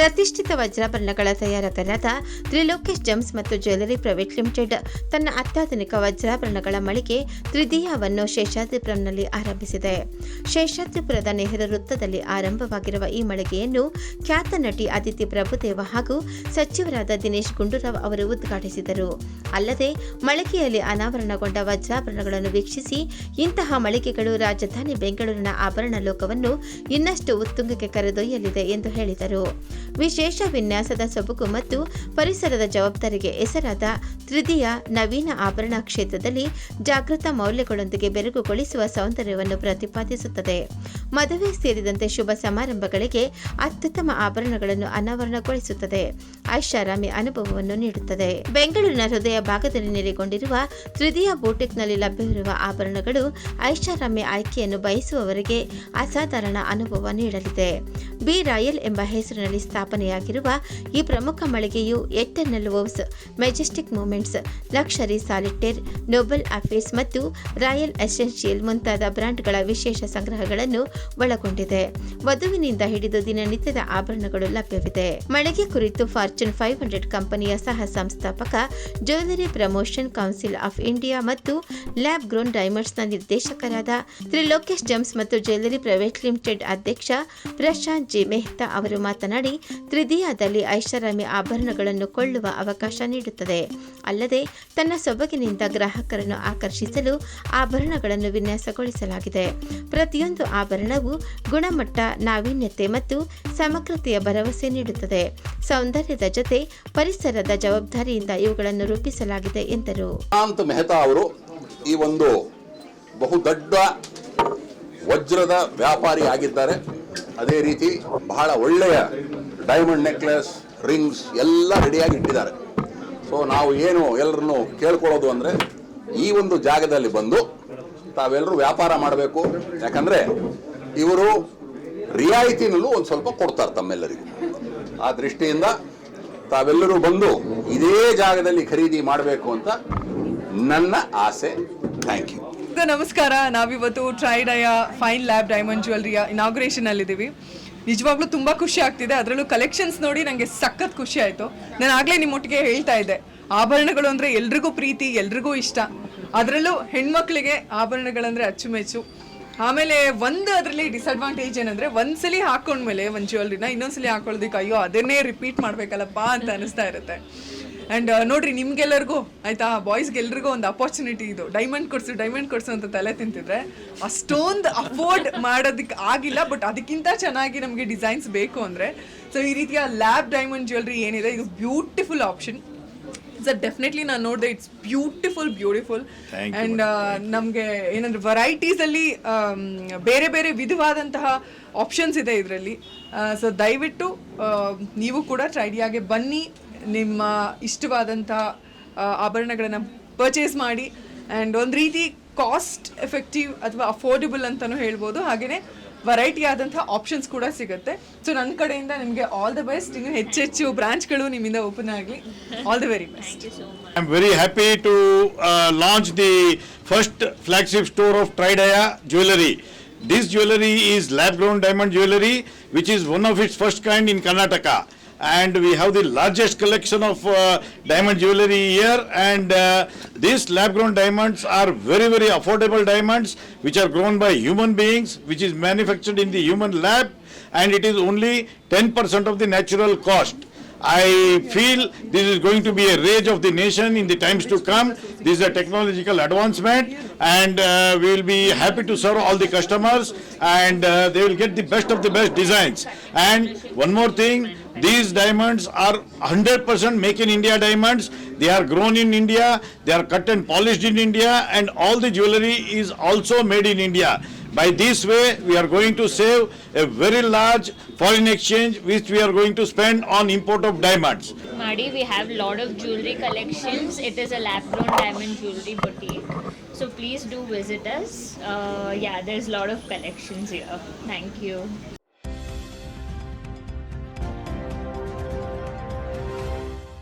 ಪ್ರತಿಷ್ಠಿತ ವಜ್ರಾಭರಣಗಳ ತಯಾರಕರಾದ ತ್ರಿಲೋಕೇಶ್ ಜಮ್ಸ್ ಮತ್ತು ಜ್ಯುವೆಲರಿ ಪ್ರೈವೇಟ್ ಲಿಮಿಟೆಡ್ ತನ್ನ ಅತ್ಯಾಧುನಿಕ ವಜ್ರಾಭರಣಗಳ ಮಳಿಗೆ ತ್ರಿದೀಯವನ್ನು ಶೇಷಾದ್ರಿಪುರಂನಲ್ಲಿ ಆರಂಭಿಸಿದೆ. ಶೇಷಾದ್ರಿಪುರದ ನೆಹರು ವೃತ್ತದಲ್ಲಿ ಆರಂಭವಾಗಿರುವ ಈ ಮಳಿಗೆಯನ್ನು ಖ್ಯಾತ ನಟಿ ಅದಿತಿ ಪ್ರಭುದೇವ ಹಾಗೂ ಸಚಿವರಾದ ದಿನೇಶ್ ಗುಂಡೂರಾವ್ ಅವರು ಉದ್ಘಾಟಿಸಿದರು. ಅಲ್ಲದೆ, ಮಳಿಗೆಯಲ್ಲಿ ಅನಾವರಣಗೊಂಡ ವಜ್ರಾಭರಣಗಳನ್ನು ವೀಕ್ಷಿಸಿ ಇಂತಹ ಮಳಿಗೆಗಳು ರಾಜಧಾನಿ ಬೆಂಗಳೂರಿನ ಆಭರಣ ಲೋಕವನ್ನು ಇನ್ನಷ್ಟು ಉತ್ತುಂಗಕ್ಕೆ ಕರೆದೊಯ್ಯಲಿದೆ ಎಂದು ಹೇಳಿದರು. ವಿಶೇಷ ವಿನ್ಯಾಸದ ಸೊಬಗು ಮತ್ತು ಪರಿಸರದ ಜವಾಬ್ದಾರಿಗೆ ಹೆಸರಾದ ತೃತೀಯ ನವೀನ ಆಭರಣ ಕ್ಷೇತ್ರದಲ್ಲಿ ಜಾಗೃತ ಮೌಲ್ಯಗಳೊಂದಿಗೆ ಬೆರಗುಗೊಳಿಸುವ ಸೌಂದರ್ಯವನ್ನು ಪ್ರತಿಪಾದಿಸುತ್ತದೆ. ಮದುವೆ ಸೇರಿದಂತೆ ಶುಭ ಸಮಾರಂಭಗಳಿಗೆ ಅತ್ಯುತ್ತಮ ಆಭರಣಗಳನ್ನು ಅನಾವರಣಗೊಳಿಸುತ್ತದೆ. ಐಷಾರಾಮಿ ಅನುಭವವನ್ನು ನೀಡುತ್ತದೆ. ಬೆಂಗಳೂರಿನ ಹೃದಯ ಭಾಗದಲ್ಲಿ ನೆಲೆಗೊಂಡಿರುವ ತೃತೀಯ ಬೋಟೆಕ್ನಲ್ಲಿ ಲಭ್ಯವಿರುವ ಆಭರಣಗಳು ಐಷಾರಾಮಿ ಆಯ್ಕೆಯನ್ನು ಬಯಸುವವರಿಗೆ ಅಸಾಧಾರಣ ಅನುಭವ ನೀಡಲಿದೆ. ಬಿ ರಾಯಲ್ ಎಂಬ ಹೆಸರಿನಲ್ಲಿ ಸ್ಥಾಪನೆಯಾಗಿರುವ ಈ ಪ್ರಮುಖ ಮಳಿಗೆಯು eternal vows, majestic moments, luxury solitaire, noble affairs ಮತ್ತು ರಾಯಲ್ ಎಸೆನ್ಷಿಯಲ್ ಮುಂತಾದ ಬ್ರ್ಯಾಂಡ್ಗಳ ವಿಶೇಷ ಸಂಗ್ರಹಗಳನ್ನು ಒಳಗೊಂಡಿದೆ. ವಧುವಿನಿಂದ ಹಿಡಿದು ದಿನನಿತ್ಯದ ಆಭರಣಗಳು ಲಭ್ಯವಿದೆ. ಮಳಿಗೆ ಕುರಿತು ಫಾರ್ಚೂನ್ ಫೈವ್ ಹಂಡ್ರೆಡ್ ಕಂಪನಿಯ ಸಹ ಸಂಸ್ಥಾಪಕ jewellery promotion council of India ಮತ್ತು ಲ್ಯಾಬ್ ಗ್ರೋನ್ ಡೈಮಂಡ್ಸ್ನ ನಿರ್ದೇಶಕರಾದ ತ್ರಿಲೋಕೇಶ್ ಜಮ್ಸ್ ಮತ್ತು ಜ್ಯುವೆಲರಿ ಪ್ರೈವೇಟ್ ಲಿಮಿಟೆಡ್ ಅಧ್ಯಕ್ಷ ಪ್ರಶಾಂತ್ ಜಿ ಮೆಹ್ತಾ ಅವರು ಮಾತನಾಡಿ, ತ್ರಿದೀಯದಲ್ಲಿ ಐಷಾರಾಮಿ ಆಭರಣಗಳನ್ನು ಕೊಳ್ಳುವ ಅವಕಾಶ ನೀಡುತ್ತದೆ. ಅಲ್ಲದೆ, ತನ್ನ ಸೊಬಗಿನಿಂದ ಗ್ರಾಹಕರನ್ನು ಆಕರ್ಷಿಸಲು ಆಭರಣಗಳನ್ನು ವಿನ್ಯಾಸಗೊಳಿಸಲಾಗಿದೆ. ಪ್ರತಿಯೊಂದು ಆಭರಣವು ಗುಣಮಟ್ಟ, ನಾವೀನ್ಯತೆ ಮತ್ತು ಸಮಗ್ರತೆಯ ಭರವಸೆ ನೀಡುತ್ತದೆ. ಸೌಂದರ್ಯದ ಜೊತೆ ಪರಿಸರದ ಜವಾಬ್ದಾರಿಯಿಂದ ಇವುಗಳನ್ನು ರೂಪಿಸಲಾಗಿದೆ ಎಂದರು. ಮೆಹ್ತಾ ಅವರು ಈ ಒಂದು ಬಹುದೊಡ್ಡ ವಜ್ರದ ವ್ಯಾಪಾರಿ ಆಗಿದ್ದಾರೆ ಅದೇ ರೀತಿ ಬಹಳ ಒಳ್ಳೆಯ ಡೈಮಂಡ್ ನೆಕ್ಲೆಸ್ ರಿಂಗ್ಸ್ ಎಲ್ಲ ರೆಡಿಯಾಗಿ ಇಟ್ಟಿದ್ದಾರೆ. ಸೊ ನಾವು ಏನು ಎಲ್ಲರನ್ನು ಕೇಳ್ಕೊಳ್ಳೋದು ಅಂದರೆ, ಈ ಒಂದು ಜಾಗದಲ್ಲಿ ಬಂದು ತಾವೆಲ್ಲರೂ ವ್ಯಾಪಾರ ಮಾಡಬೇಕು. ಯಾಕಂದರೆ ಇವರು ರಿಯಾಯಿತಿನಲ್ಲೂ ಒಂದು ಸ್ವಲ್ಪ ಕೊಡ್ತಾರೆ ತಮ್ಮೆಲ್ಲರಿಗೂ. ಆ ದೃಷ್ಟಿಯಿಂದ ತಾವೆಲ್ಲರೂ ಬಂದು ಇದೇ ಜಾಗದಲ್ಲಿ ಖರೀದಿ ಮಾಡಬೇಕು ಅಂತ ನನ್ನ ಆಸೆ. ಥ್ಯಾಂಕ್ ಯು ಸೊ ನಮಸ್ಕಾರ. ನಾವಿವತ್ತು ಟ್ರೈಡಯ ಫೈನ್ ಲ್ಯಾಬ್ ಡೈಮಂಡ್ ಜ್ಯುವೆಲ್ರಿಯ ಇನಾಗ್ರೇಷನ್ ಅಲ್ಲಿದ್ದೀವಿ ನಿಜವಾಗ್ಲೂ ತುಂಬಾ ಖುಷಿ ಆಗ್ತಿದೆ. ಅದರಲ್ಲೂ ಕಲೆಕ್ಷನ್ಸ್ ನೋಡಿ ನನಗೆ ಸಖತ್ ಖುಷಿ ಆಯ್ತು. ನಾನು ಆಗಲೇ ನಿಮ್ಮೊಟ್ಟಿಗೆ ಹೇಳ್ತಾ ಇದ್ದೆ. ಆಭರಣಗಳು ಅಂದ್ರೆ ಎಲ್ರಿಗೂ ಪ್ರೀತಿ, ಎಲ್ರಿಗೂ ಇಷ್ಟ. ಅದರಲ್ಲೂ ಹೆಣ್ಮಕ್ಳಿಗೆ ಆಭರಣಗಳಂದ್ರೆ ಅಚ್ಚುಮೆಚ್ಚು. ಆಮೇಲೆ ಒಂದು ಅದರಲ್ಲಿ ಡಿಸ್ಅಡ್ವಾಂಟೇಜ್ ಏನಂದ್ರೆ ಒಂದ್ಸಲಿ ಹಾಕೊಂಡ್ಮೇಲೆ ಒಂದು ಜ್ಯುವೆಲ್ರಿನ ಇನ್ನೊಂದ್ಸಲಿ ಹಾಕೊಳ್ಳೋದಕ್ಕೆ ಅಯ್ಯೋ ಅದನ್ನೇ ರಿಪೀಟ್ ಮಾಡ್ಬೇಕಲ್ಲಪ್ಪ ಅಂತ ಅನಿಸ್ತಾ ಇರುತ್ತೆ. ಆ್ಯಂಡ್ ನೋಡ್ರಿ ನಿಮ್ಗೆಲ್ಲರಿಗೂ ಆಯ್ತಾ ಬಾಯ್ಸ್ಗೆಲ್ರಿಗೂ ಒಂದು ಅಪಾರ್ಚುನಿಟಿ ಇದು. ಡೈಮಂಡ್ ಕೊಡ್ಸು ಡೈಮಂಡ್ ಕೊಡ್ಸು ಅಂತ ತಲೆ ತಿಂತಿದ್ರೆ ಅಷ್ಟೊಂದು ಅಫೋರ್ಡ್ ಮಾಡೋದಕ್ಕೆ ಆಗಿಲ್ಲ ಬಟ್ ಅದಕ್ಕಿಂತ ಚೆನ್ನಾಗಿ ನಮಗೆ ಡಿಸೈನ್ಸ್ ಬೇಕು ಅಂದರೆ ಸೊ ಈ ರೀತಿಯ ಲ್ಯಾಬ್ ಡೈಮಂಡ್ ಜ್ಯುವೆಲ್ರಿ ಏನಿದೆ ಇದು ಬ್ಯೂಟಿಫುಲ್ ಆಪ್ಷನ್ ಸರ್ ಡೆಫಿನೆಟ್ಲಿ ನಾನು ನೋಡಿದೆ ಇಟ್ಸ್ ಬ್ಯೂಟಿಫುಲ್ ಬ್ಯೂಟಿಫುಲ್ ಆ್ಯಂಡ್ ನಮಗೆ ಏನಂದ್ರೆ ವೆರೈಟೀಸಲ್ಲಿ ಬೇರೆ ಬೇರೆ ವಿಧವಾದಂತಹ ಆಪ್ಷನ್ಸ್ ಇದೆ ಇದರಲ್ಲಿ. ಸೊ ದಯವಿಟ್ಟು ನೀವು ಕೂಡ ಟ್ರೈಡಿಯಾಗೆ ಬನ್ನಿ. ನಿಮ್ಮ ಇಷ್ಟವಾದಂಥ ಆಭರಣಗಳನ್ನು ಪರ್ಚೇಸ್ ಮಾಡಿ ಆ್ಯಂಡ್ ಒಂದು ರೀತಿ ಕಾಸ್ಟ್ ಎಫೆಕ್ಟಿವ್ ಅಥವಾ ಅಫೋರ್ಡೆಬಲ್ ಅಂತಲೂ ಹೇಳ್ಬೋದು. ಹಾಗೆಯೇ ವೆರೈಟಿ ಆದಂಥ ಆಪ್ಷನ್ಸ್ ಕೂಡ ಸಿಗುತ್ತೆ. ಸೊ ನನ್ನ ಕಡೆಯಿಂದ ನಿಮಗೆ ಆಲ್ ದ ಬೆಸ್ಟ್ ಇನ್ನು ಹೆಚ್ಚೆಚ್ಚು ಬ್ರಾಂಚ್ಗಳು ನಿಮ್ಮಿಂದ ಓಪನ್ ಆಗಲಿ. All the very best I am very happy to launch the first flagship store of ಟ್ರೈಡಯಾ jewellery this jewellery is lab grown diamond jewellery which is one of its first kind in Karnataka And we have the largest collection of uh, diamond jewelry here. And uh, these lab grown diamonds are very, very affordable diamonds, which are grown by human beings, which is manufactured in the human lab. And it is only 10% of the natural cost. I feel this is going to be a rage of the nation in the times to come. This is a technological advancement and uh, we will be happy to serve all the customers and uh, they will get the best of the best designs. And one more thing, these diamonds are 100% make in India diamonds. They are grown in India, they are cut and polished in India and all the jewelry is also made in India. By this way, we are going to save a very large foreign exchange which we are going to spend on import of diamonds. Madi, we have a lot of jewelry collections. It is a lab grown diamond jewelry boutique. So please do visit us. Uh, yeah, there's a lot of collections here. Thank you.